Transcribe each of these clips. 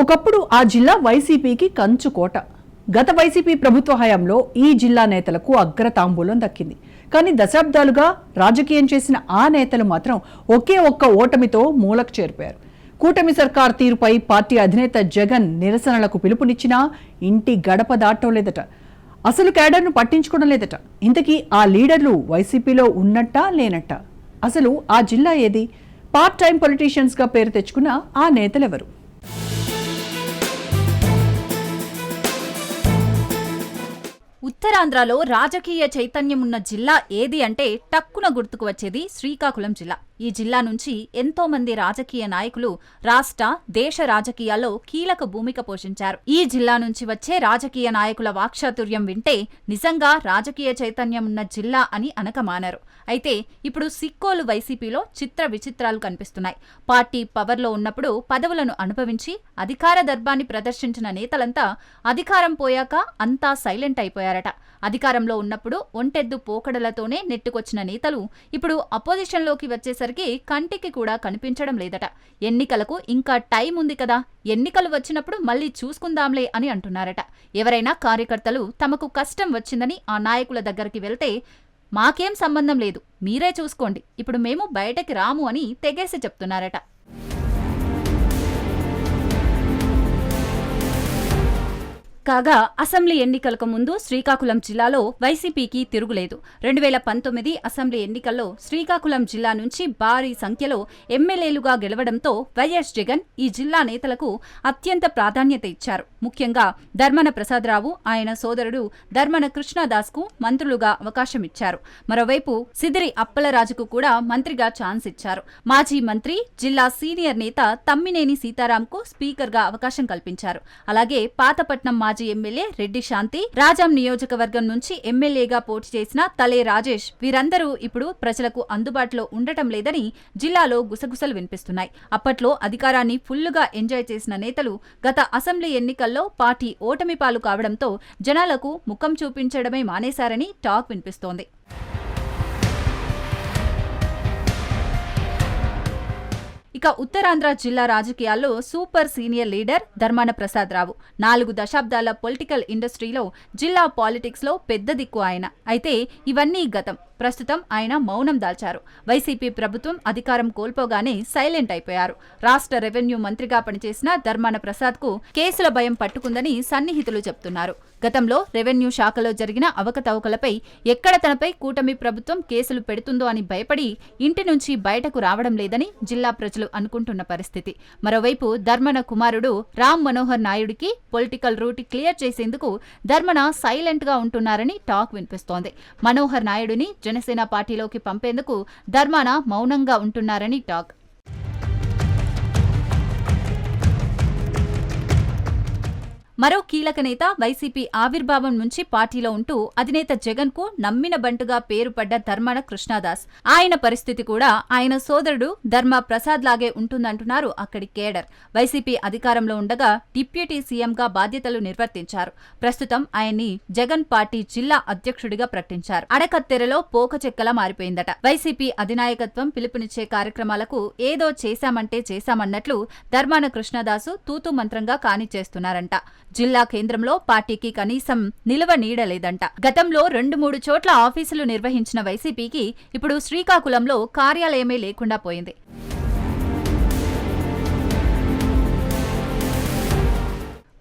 ఒకప్పుడు ఆ జిల్లా వైసీపీకి కంచుకోట గత వైసీపీ ప్రభుత్వ హయాంలో ఈ జిల్లా నేతలకు అగ్రతాంబూలం దక్కింది. కానీ దశాబ్దాలుగా రాజకీయం చేసిన ఆ నేతలు మాత్రం ఒకే ఒక్క ఓటమితో మూలకు చేరిపోయారు. కూటమి సర్కార్ తీరుపై పార్టీ అధినేత జగన్ నిరసనలకు పిలుపునిచ్చినా ఇంటి గడప దాటం లేదట. అసలు క్యాడర్ను పట్టించుకోవడం లేదట. ఇంతకీ ఆ లీడర్లు వైసీపీలో ఉన్నట్టా లేనట్ట? అసలు ఆ జిల్లా ఏది? పార్ట్ టైం పొలిటీషియన్స్గా పేరు తెచ్చుకున్న ఆ నేతలెవరు? ఉత్తరాంధ్రలో రాజకీయ చైతన్యం ఉన్న జిల్లా ఏది అంటే టక్కున గుర్తుకు వచ్చేది శ్రీకాకుళం జిల్లా. ఈ జిల్లా నుంచి ఎంతో మంది రాజకీయ నాయకులు రాష్ట్ర దేశ రాజకీయాల్లో కీలక భూమిక పోషించారు. ఈ జిల్లా నుంచి వచ్చే రాజకీయ నాయకుల వాక్చాతుర్యం వింటే నిజంగా రాజకీయ చైతన్యం ఉన్న జిల్లా అని అనకమానారు. అయితే ఇప్పుడు సిక్కోలు వైసీపీలో చిత్ర విచిత్రాలు కనిపిస్తున్నాయి. పార్టీ పవర్లో ఉన్నప్పుడు పదవులను అనుభవించి అధికార దర్బాన్ని ప్రదర్శించిన నేతలంతా అధికారం పోయాక అంతా సైలెంట్ అయిపోయారట. అధికారంలో ఉన్నప్పుడు ఒంటెద్దు పోకడలతోనే నెట్టుకొచ్చిన నేతలు ఇప్పుడు అపోజిషన్లోకి వచ్చేసరికి కంటికి కూడా కనిపించడం లేదట. ఎన్నికలకు ఇంకా టైం ఉంది కదా. ఎన్నికలు వచ్చినప్పుడు మళ్ళీ చూసుకుందాంలే అని అంటున్నారట. ఎవరైనా కార్యకర్తలు తమకు కష్టం వచ్చిందని ఆ నాయకుల దగ్గరికి వెళ్తే మాకేం సంబంధం లేదు. మీరే చూసుకోండి. ఇప్పుడు మేము బయటకి రాము అని తెగేసి చెప్తున్నారట. కాగా అసెంబ్లీ ఎన్నికలకు ముందు శ్రీకాకుళం జిల్లాలో వైసీపీకి తిరుగులేదు. రెండు వేల పంతొమ్మిది అసెంబ్లీ ఎన్నికల్లో శ్రీకాకుళం జిల్లా నుంచి భారీ సంఖ్యలో ఎమ్మెల్యేలుగా గెలవడంతో వైఎస్ జగన్ ఈ జిల్లా నేతలకు అత్యంత ప్రాధాన్యత ఇచ్చారు. ముఖ్యంగా ధర్మన ప్రసాదరావు ఆయన సోదరుడు ధర్మన కృష్ణదాస్కు మంత్రులుగా అవకాశం ఇచ్చారు. మరోవైపు సిదిరి అప్పలరాజుకు కూడా మంత్రిగా ఛాన్స్ ఇచ్చారు. మాజీ మంత్రి జిల్లా సీనియర్ నేత తమ్మినేని సీతారాంకు స్పీకర్గా అవకాశం కల్పించారు. అలాగే పాతపట్నం మాజీ ఎమ్మెల్యే రెడ్డి శాంతి రాజాం నియోజకవర్గం నుంచి ఎమ్మెల్యేగా పోటీ చేసిన తలే రాజేష్. వీరందరూ ఇప్పుడు ప్రజలకు అందుబాటులో ఉండటం లేదని జిల్లాలో గుసగుసలు వినిపిస్తున్నాయి. అప్పట్లో అధికారాన్ని ఫుల్లుగా ఎంజాయ్ చేసిన నేతలు గత అసెంబ్లీ ఎన్నికల్లో పార్టీ ఓటమి పాలు కావడంతో జనాలకు ముఖం చూపించడమే మానేశారని టాక్ వినిపిస్తోంది. ఇక ఉత్తరాంధ్ర జిల్లా రాజకీయాల్లో super senior leader Dharmana Prasad Rao నాలుగు దశాబ్దాల పొలిటికల్ ఇండస్ట్రీలో జిల్లా పాలిటిక్స్లో పెద్ద దిక్కు ఆయన. అయితే ఇవన్నీ గతం. ప్రస్తుతం ఆయన మౌనం దాల్చారు. వైసీపీ ప్రభుత్వం అధికారం కోల్పోగానే సైలెంట్ అయిపోయారు. రాష్ట్ర రెవెన్యూ మంత్రిగా పనిచేసిన ధర్మాన ప్రసాద్కు కేసుల భయం పట్టుకుందని సన్నిహితులు చెప్తున్నారు. గతంలో రెవెన్యూ శాఖలో జరిగిన అవకతవకలపై ఎక్కడ తనపై కూటమి ప్రభుత్వం కేసులు పెడుతుందో అని భయపడి ఇంటి నుంచి బయటకు రావడం లేదని జిల్లా ప్రజలు అనుకుంటున్న పరిస్థితి. మరోవైపు ధర్మన కుమారుడు రామ్ మనోహర్ నాయుడికి పొలిటికల్ రూట్ క్లియర్ చేసేందుకు ధర్మన సైలెంట్గా ఉంటున్నారని టాక్ వినిపిస్తోంది. మనోహర్ నాయుడిని జనసేన పార్టీలోకి పంపేందుకు ధర్మాన మౌనంగా ఉంటున్నారని టాక్. మరో కీలక నేత వైసీపీ ఆవిర్భావం నుంచి పార్టీలో ఉంటూ అధినేత జగన్కు నమ్మిన బంటుగా పేరు పడ్డ ధర్మాన కృష్ణదాస్. ఆయన పరిస్థితి కూడా ఆయన సోదరుడు ధర్మ ప్రసాద్ లాగే ఉంటుందంటున్నారు అక్కడి కేడర్. వైసీపీ అధికారంలో ఉండగా డిప్యూటీ సీఎంగా బాధ్యతలు నిర్వర్తించారు. ప్రస్తుతం ఆయన్ని జగన్ పార్టీ జిల్లా అధ్యక్షుడిగా ప్రకటించారు. అడకత్తెరలో పోక చెక్కలా మారిపోయిందట. వైసీపీ అధినాయకత్వం పిలుపునిచ్చే కార్యక్రమాలకు ఏదో చేశామంటే చేశామన్నట్లు ధర్మాన కృష్ణదాసు తూతు మంత్రంగా కానిచేస్తున్నారంట. జిల్లా కేంద్రంలో పార్టీకి కనీసం నిలువ నీడలేదంట గతంలో రెండు మూడు చోట్ల ఆఫీసులు నిర్వహించిన వైసీపీకి ఇప్పుడు శ్రీకాకుళంలో కార్యాలయమే లేకుండా పోయింది.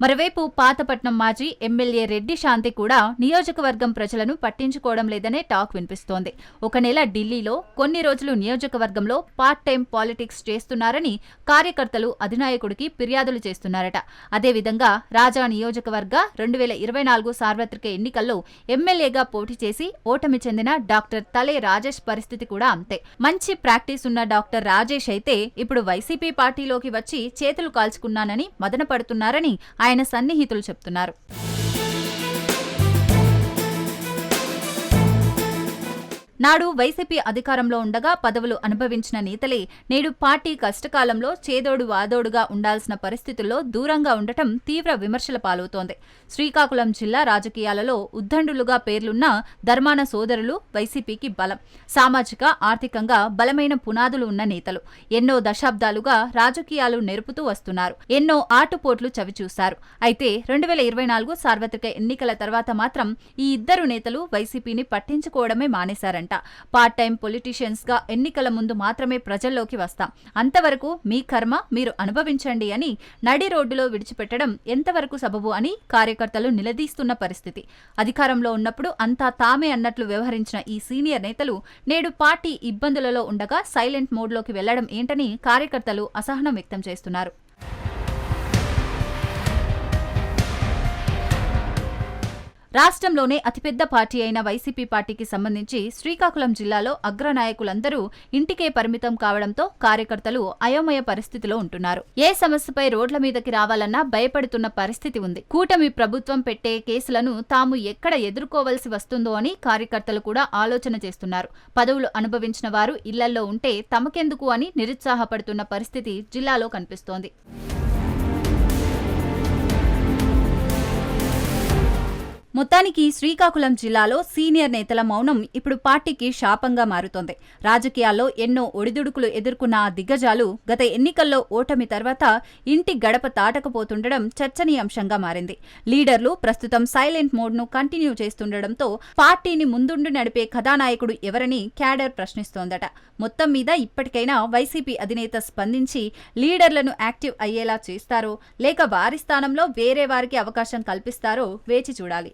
మరోవైపు పాతపట్నం మాజీ ఎమ్మెల్యే రెడ్డి శాంతి కూడా నియోజకవర్గం ప్రజలను పట్టించుకోవడం లేదనే టాక్ వినిపిస్తోంది. ఒక నెల ఢిల్లీలో కొన్ని రోజులు నియోజకవర్గంలో పార్ట్ టైం పాలిటిక్స్ చేస్తున్నారని కార్యకర్తలు అధినాయకుడికి ఫిర్యాదులు చేస్తున్నారట. అదేవిధంగా రాజా నియోజకవర్గ రెండు వేల ఇరవై నాలుగు సార్వత్రిక ఎన్నికల్లో ఎమ్మెల్యేగా పోటీ చేసి ఓటమి చెందిన డాక్టర్ తలే రాజేష్ పరిస్థితి కూడా అంతే. మంచి ప్రాక్టీస్ ఉన్న డాక్టర్ రాజేష్ అయితే ఇప్పుడు వైసీపీ పార్టీలోకి వచ్చి చేతులు కాల్చుకున్నానని మదన పడుతున్నారని ఆయన సన్నిహితులు చెప్తున్నారు. నాడు వైసీపీ అధికారంలో ఉండగా పదవులు అనుభవించిన నేతలే నేడు పార్టీ కష్టకాలంలో చేదోడు వాదోడుగా ఉండాల్సిన పరిస్థితుల్లో దూరంగా ఉండటం తీవ్ర విమర్శల పాలవుతోంది. శ్రీకాకుళం జిల్లా రాజకీయాలలో ఉద్దండులుగా పేర్లున్న ధర్మాన సోదరులు వైసీపీకి బలం. సామాజిక ఆర్థికంగా బలమైన పునాదులు ఉన్న నేతలు ఎన్నో దశాబ్దాలుగా రాజకీయాలు నెరుపుతూ వస్తున్నారు. ఎన్నో ఆటుపోట్లు చవిచూశారు. అయితే రెండు వేల ఇరవై నాలుగు సార్వత్రిక ఎన్నికల తర్వాత మాత్రం ఈ ఇద్దరు నేతలు వైసీపీని పట్టించుకోవడమే మానేశారంట. పార్ట్ టైం పొలిటీషియన్స్గా ఎన్నికల ముందు మాత్రమే ప్రజల్లోకి వస్తాం. అంతవరకు మీ కర్మ మీరు అనుభవించండి అని నడి రోడ్డులో విడిచిపెట్టడం ఎంతవరకు సబబు అని కార్యకర్తలు నిలదీస్తున్న పరిస్థితి. అధికారంలో ఉన్నప్పుడు అంతా తామే అన్నట్లు వ్యవహరించిన ఈ సీనియర్ నేతలు నేడు పార్టీ ఇబ్బందులలో ఉండగా సైలెంట్ మోడ్లోకి వెళ్ళడం ఏంటని కార్యకర్తలు అసహనం వ్యక్తం చేస్తున్నారు. రాష్ట్రంలోనే అతిపెద్ద పార్టీ అయిన వైసీపీ పార్టీకి సంబంధించి శ్రీకాకుళం జిల్లాలో అగ్రనాయకులందరూ ఇంటికే పరిమితం కావడంతో కార్యకర్తలు అయోమయ పరిస్థితిలో ఉంటున్నారు. ఏ సమస్యపై రోడ్ల మీదకి రావాలన్నా భయపడుతున్న పరిస్థితి ఉంది. కూటమి ప్రభుత్వం పెట్టే కేసులను తాము ఎక్కడ ఎదుర్కోవలసి వస్తుందో అని కార్యకర్తలు కూడా ఆలోచన చేస్తున్నారు. పదవులు అనుభవించిన వారు ఇళ్ళల్లో ఉంటే తమకెందుకు అని నిరుత్సాహపడుతున్న పరిస్థితి జిల్లాలో కనిపిస్తోంది. మొత్తానికి శ్రీకాకుళం జిల్లాలో సీనియర్ నేతల మౌనం ఇప్పుడు పార్టీకి శాపంగా మారుతోంది. రాజకీయాల్లో ఎన్నో ఒడిదుడుకులు ఎదుర్కొన్న ఆ దిగ్గజాలు గత ఎన్నికల్లో ఓటమి తర్వాత ఇంటి గడప తాటకపోతుండడం చర్చనీయాంశంగా మారింది. లీడర్లు ప్రస్తుతం సైలెంట్ మోడ్ను కంటిన్యూ చేస్తుండటంతో పార్టీని ముందుండి నడిపే కథానాయకుడు ఎవరని క్యాడర్ ప్రశ్నిస్తోందట. మొత్తం మీద ఇప్పటికైనా వైసీపీ అధినేత స్పందించి లీడర్లను యాక్టివ్ అయ్యేలా చేస్తారో లేక వారి స్థానంలో వేరే వారికి అవకాశం కల్పిస్తారో వేచి చూడాలి.